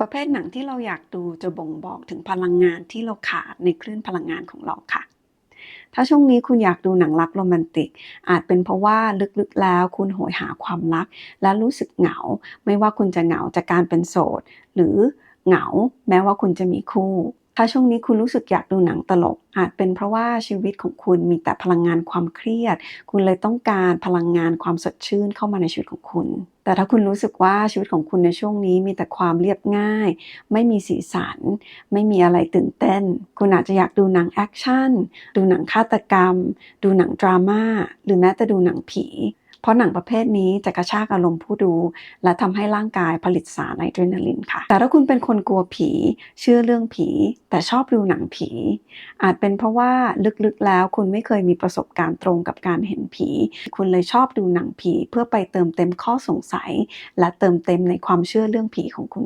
ประเภทหนังที่เราอยากดูจะบ่งบอกถึงพลังงานที่เราขาดในคลื่นพลังงานของเราค่ะ ถ้าช่วงนี้คุณอยากดูหนังรักโรแมนติก อาจเป็นเพราะว่าลึกๆแล้วคุณโหยหาความรัก และรู้สึกเหงา ไม่ว่าคุณจะเหงาจากการเป็นโสด หรือเหงาแม้ว่าคุณจะมีคู่ ถ้าช่วงนี้คุณรู้สึกอยากดูหนังตลก อาจเป็นเพราะว่าชีวิตของคุณมีแต่พลังงานความเครียด คุณเลยต้องการพลังงานความสดชื่นเข้ามาในชีวิตของคุณ แต่ถ้าคุณรู้สึกว่าชีวิตของคุณในช่วงนี้มีแต่ความเรียบง่าย ไม่มีสีสัน ไม่มีอะไรตื่นเต้น คุณอาจจะอยากดูหนังแอคชั่น ดูหนังฆาตกรรม ดูหนังดราม่า หรือแม้แต่ดูหนังผี เพราะหนังประเภทนี้จะกระชากอารมณ์ผู้ดู และทำให้ร่างกายผลิตสารอะดรีนาลินค่ะ แต่ถ้าคุณเป็นคนกลัวผี เชื่อเรื่องผี แต่ชอบดูหนังผี อาจเป็นเพราะว่าลึกๆแล้วคุณไม่เคยมีประสบการณ์ตรงกับการเห็นผี คุณเลยชอบดูหนังผี เพื่อไปเติมเต็มข้อสงสัย และเติมเต็มในความเชื่อเรื่องผีของคุณ